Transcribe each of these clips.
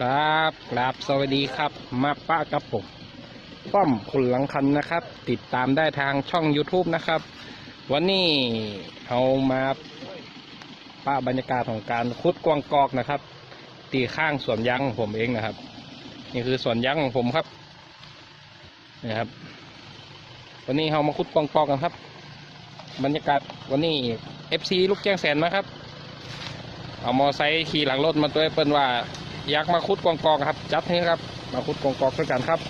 ครับกราบสวัสดีครับ มาป้ากับผมป้อมคุณหลังคันนะครับ ติดตามได้ทางช่อง YouTube นะครับ วันนี้เอามาป้าบรรยากาศของการคุดกวางกอกนะครับ ตีข้างสวนยางของผมเองนะครับ นี่คือสวนยางของผมครับนะครับ วันนี้เรามาคุดกวางกอกกันครับ บรรยากาศวันนี้ FC ลูกแจ้งแสนมาครับ เอามอไซค์ขี่หลังรถมาตัวเปิ้นว่า อยากมาคุดกองกองครับ จัดให้ครับ มาคุดกองกองด้วยกันครับ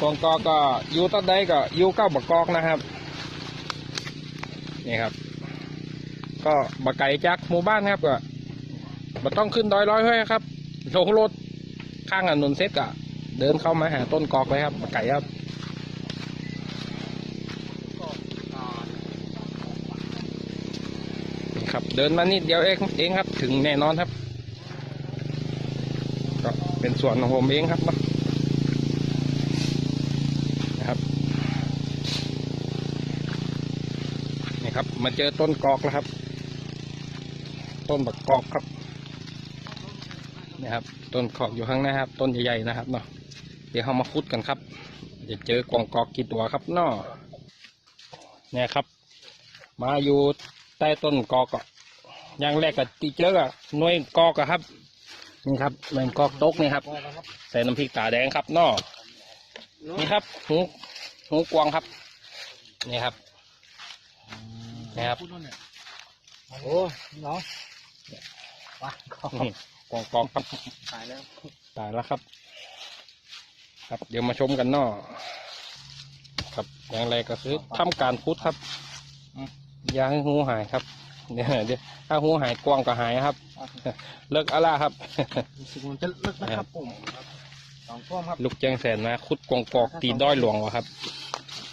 กองกองก็อยู่ต้นใดก็อยู่เก้าบักกอกนะครับนี่ครับ ก็บักไก่จากหมู่บ้านครับก็บัต้องขึ้นดอยร้อยห้อยครับลงรถข้างถนนเซ็ตก็เดินเข้ามาหาต้นกอกเลยครับบักไก่ครับครับเดินมานิดเดียวเองเองครับ ถึงแน่นอนครับ ก็เป็นส่วนของผมเองครับนะครับนี่ครับ มาเจอต้นกอกแล้วครับ ต้นบักกอกครับนี่ครับ ต้นกอกอยู่ข้างหน้าครับ ต้นใหญ่ๆนะครับเนาะเดี๋ยวเรามาคุดกันครับจะเจอกวางกอกกี่ตัวครับเนาะเนี่ยครับ มาอยู่ใต้ต้นกอกอย่างแรกก็ตีเจอกับหน่วยกอกครับ นี่ครับแมงกอกตกนี่ครับ ใส่น้ำพริกตาแดงครับนอนี่ครับหูหูกวางครับ นี่ครับนี่ครับโอ้เนาะว้านี่กวางกอกครับตายแล้วตายแล้วครับ ครับเดี๋ยวมาชมกันเนอครับอย่างไรก็คือทำการพุดครับอย่าให้หูหายครับ เดี๋ยวเดี๋ยวถ้าหูหายกวางก็หายครับ เลิกอะไรครับรู้สึกมันจะเลิกนะครับผมสองท่วมครับลูกแจ้งแสนนะคุดกวางกอกตีด้อยหลวงวะครับ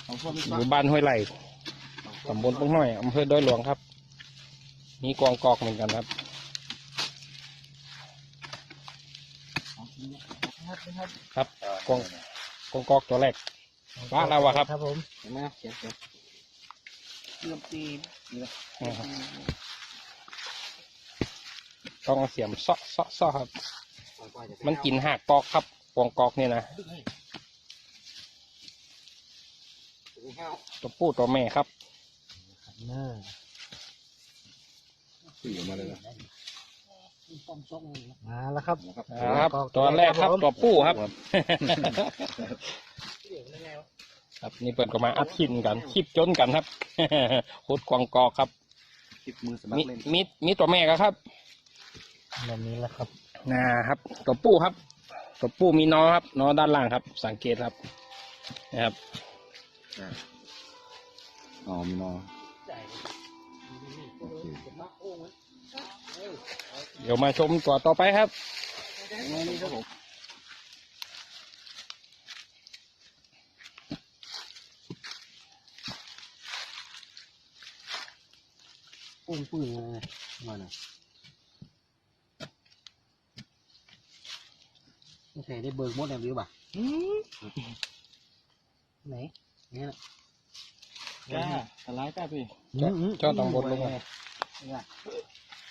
สองท่วมอยู่บ้านห้วยไหลตำบลปุ้งน้อยอำเภอดอยหลวงครับมีกวางกอกเหมือนกันครับครับกวางกวางกอกตัวแรกป้าเราอะครับครับผมเห็นไหมเสียงเสียงเริ่มตี นี่แหละนะครับต้องเอาเสียมเซาะเซาะเซาะครับ มันกินหักกอกครับกวางกอกเนี่ยนะตัวผู้ตัวแม่ครับเน้อมาแล้วครับครับ ตัวแรกครับ ตัวผู้ครับ ครับนี่เปิดก็มาอัดขินกันคลิปจนกันครับโคตรกวางกอกครับติดมือสมัคมีรเล่นมีมีตัวแม่ก็ครับแบบนี้แล้วครับนะครับ ตัวผู้ครับ ตัวผู้มีนอครับนอด้านล่างครับ สังเกตครับนะครับอ๋อมีนอเดี๋ยวมาชมตัวต่อไปครับ นี่ครับผม ปุ้งปุ้งเลยมาหน่อยไม่ใช่ได้เบิกหมดแล้วหรือเปล่าไหนนี่แหละจ้าสไลด์จ้าพี่เจ้าต้องบดลงมา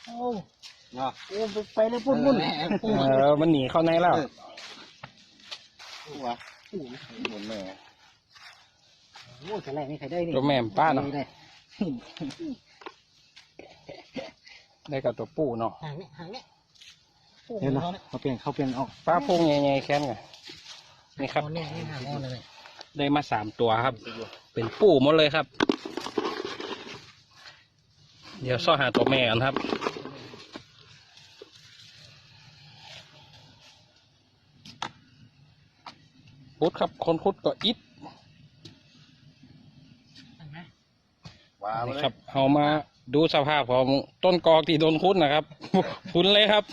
โอ้โอ้ไปเลยปุ้นปุ้นเออมันหนีเข้าในแล้ววะหมดเลยโอ้แต่แรกนี่ใครได้นี่ตัวแม่มป้าเนาะ ได้ได้กับตัวผู้เนาะห่างนี่ห่างนี่เห็นไหมเขาเปลี่ยนเขาเปลี่ยนออกป้าพุงใหญ่ๆแค้นไงนี่ครับอ๋อเนี่ยนี่ห่างอ่อนเลยได้มาสามตัวครับ เป็นปู่หมดเลยครับ เดี๋ยวซ่อหาตัวแม่กันครับพุดครับ คนพุดก็อิดว้าวนี่เลยครับเอามา ดูสภาพของต้นกอกที่โดนคุดนะครับ คุดเลยครับ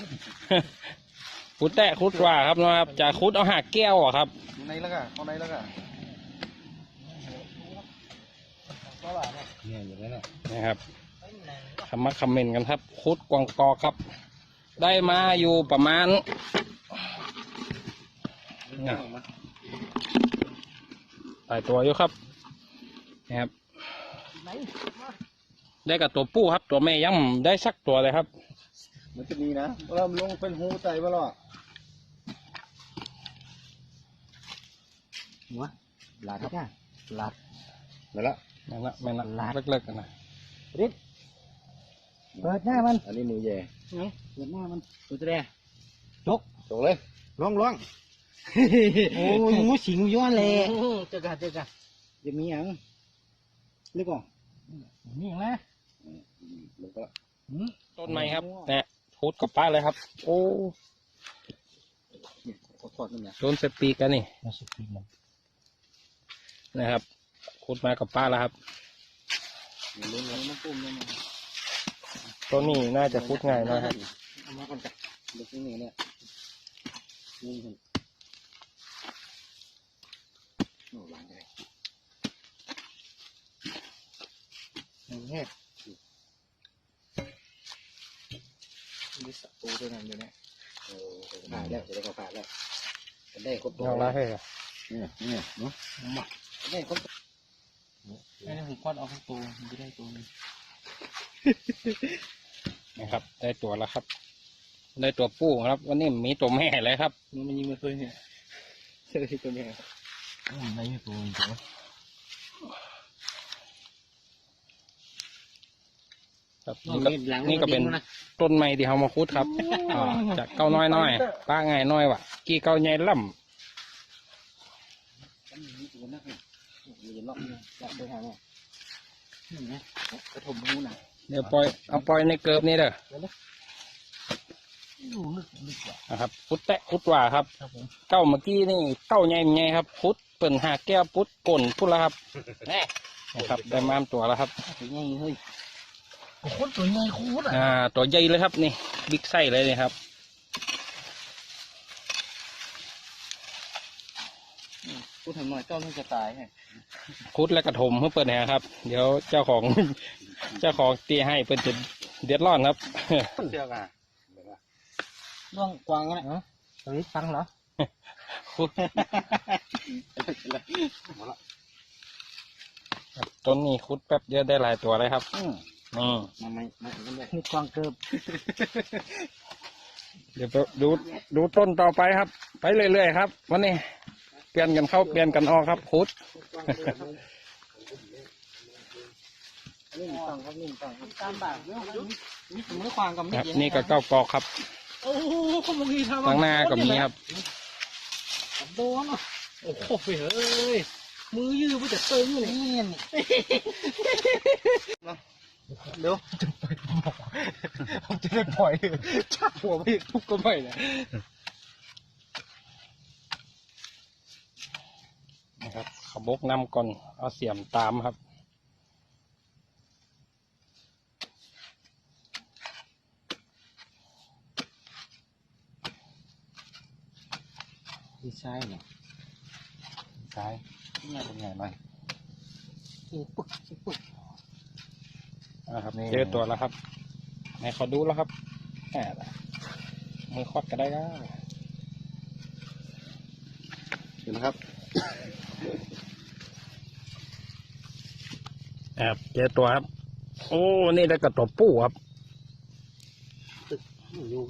คุดแตะคุดว่าครับนะครับจะคุดเอาหักแก้วอะครับอยู่ในแล้วกันเข้าในแล้วกันเนี่ยอยู่ในน่ะนะครับคำมาคอมเมนต์กันครับ คุดกวางกอกครับ ได้มาอยู่ประมาณน่ะหลายตัวอยู่ครับนะครับ ได้กับตัวผู้ครับ ตัวแม่ยังไม่ได้สักตัวเลยครับ มันจะมีนะเราลงเป็นหูใจมาหรอหัวหลาดจ้าหลาดนั่นละนั่นละแม่นลาละดเลิกๆกันนะริดเปิดหน้ามัน อันนี้มือแย่ไงเปิดหน้ามันตัวแดงจกตกเลยล่องล่องโอ้ยงูสิงย้อนเลยเจอกันเจอกันจะมีอย่างนึกก่อนมีอย่างนะ ลงก็หืมต้นไม้ครับเนี่ยพุดกับป้าเลยครับ โอ้ขอทอดนี่นะโดนเซปีกกันนี่มาสุดที่มันนะครับพุดมากับป้าแล้วครับมันลุ้นแล้วมันปุ้มแล้วมันต้นนี้น่าจะพุดง่ายหนะครับเอามาก่อนจ้ะเด็กนี่เนี่ยนี่มันโอ้ล้างได้แง่ นี่สับปูด้วยนั่นเดี๋ยวนี้โอ้ผ่านแล้วจะได้ก็ผ่านแล้วจะได้ครบตัวเอาละเฮ้ยเนี่ยเนี่ยเนาะมาได้ครบไอ้นี่ผมควัดเอาทั้งตัวมันจะได้ตัวนึงนะครับ ได้ตัวแล้วครับ ได้ตัวผู้ครับ วันนี้มีตัวแม่เลยครับมันยิงมาตัวเนี่ยเชื่อที่ตัวนี้อืมได้ตัวนึงตัว ครับนี่ก็นี่ก็เป็นต้นไม้ที่เขามาคุดครับอ่าจากเก้าน้อยน้อยๆป้าง่ายน้อยว่ะกี่เก้าใหญ่ล่ตัวนักเนี่ยมีล็อกเนี่ยจะไปหาเนี่ยนี่ไงกระถมนู้นน่ะำเดี๋ยวปล่อยเอาปล่อยในเกิบนี่เด้อดูลึกลึกกว่านะครับคุดแตะคุดว่าครับครับผมเก้าเมื่อกี้นี่เก้าใหญ่ใหญ่ครับคุดเปิ่นหาแก้วปุดก่นพุดแล้วครับแน่นะครับได้มามตัวแล้วครับตัวใหญ่เฮ้ย โอ้โหตัวใหญ่โคตรอะอ่าตัวใหญ่เลยครับนี่บิ๊กไซส์เลยนี่ครับกูทำหน่อยเจ้ามันจะตายไงคุดและกระถมเพื่อเปิดแหครับ เดี๋ยวเจ้าของ เจ้าของตีให้เปิดจะเดือดร้อนครับเชื่อกันร่องกวางกันนะเฮ้ยฟังเหรอคุดครับต้นนี้คุดแป๊บเดียวได้หลายตัวเลยครับ อืมนี่มาไม่ไม่ถึงกันเลยนี่กวางเกิบเดี๋ยวไปดูดูต้นต่อไปครับ ไปเรื่อยๆครับ วันนี้เปลี่ยนกันเข้าเปลี่ยนกันออกครับคุดนี่ฟังครับนี่ฟังตามบากเนี่ยนี่ผมไม่ควางกับครับนี่ก็เก้ากอกครับโอ้โหเขาบอกงี้ทำข้างหน้าก็มีครับโดนอะโอ้โหเฮ้ยมือยืดไปจากเติมอยู่นี่ เดี๋ยวผมจะได้ปล่อยชักหัวไปทุบก็ไม่นะนะครับขบกนำก่อน เอาเสียมตามครับดีใช่เนี่ยซ้ายนี่เป็นไงหน่อยปึ๊กปึ๊ก นะครับเจอตัวแล้วครับไหนขอดูแล้วครับแหมมือคอดก็ได้ก็เห็นนะครับแอบเจอตัวครับ โอ้นี่ได้กระตัวปูครับ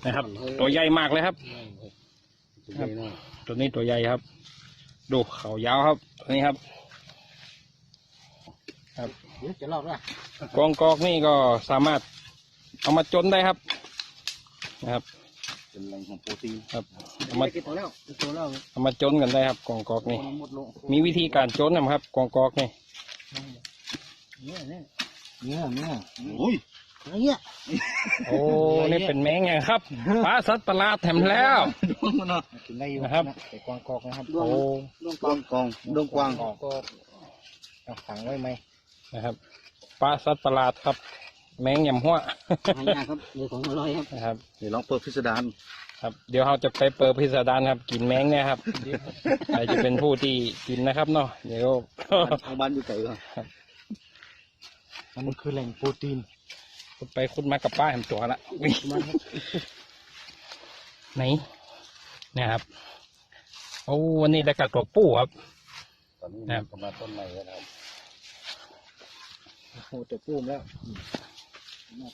นะครับ ตัวใหญ่มากเลยครับครับ ตัวนี้ตัวใหญ่ครับ ดูเขายาวครับตัวนี้ครับ เดี๋ยวจะรอบละกองกอกนี่ก็สามารถเอามาจนได้ครับ นะครับเป็นแหล่งของโปรตีนครับเอามากินตัวแล้วตัวเราเอามาจนกันได้ครับกองกอกนี่หมดลงมีวิธีการจนนะครับกองกอกนี่เนี่ยเนี่ยเนี่ยเนี่ยโอ้ยเนี่ยโอ้นี่เป็นแมงไงครับปลาสัตว์ประหลาดแถมแล้วดวงมันเนาะกินได้อยู่นะครับไอ้กวางกอกนะครับดวงโอ้ดวงกวางกองดวงกวางกอกก็เอาฝังไว้ไหม นะครับปลาสัตว์ประหลาดครับ แมงยำหัวหายากครับเดี๋ยวของอร่อยครับนะครับเดี๋ยวลองเปิดพิสดารครับเดี๋ยวเราจะไปเปิดพิสดารครับกินแมงเนี่ยครับใครจะเป็นผู้ที่กินนะครับเนาะเดี๋ยวทางบ้านอยู่ไกลก็มันคือแหล่งโปรตีนไปคุดมากับป้าแหมตัวละอุ๊ยไหนเนี่ยครับโอ้วันนี้ได้กับตัวปูครับตอนนี้ครับประมาณต้นไม้แล้วนะครับ โอ้โหตัวปูมแล้ว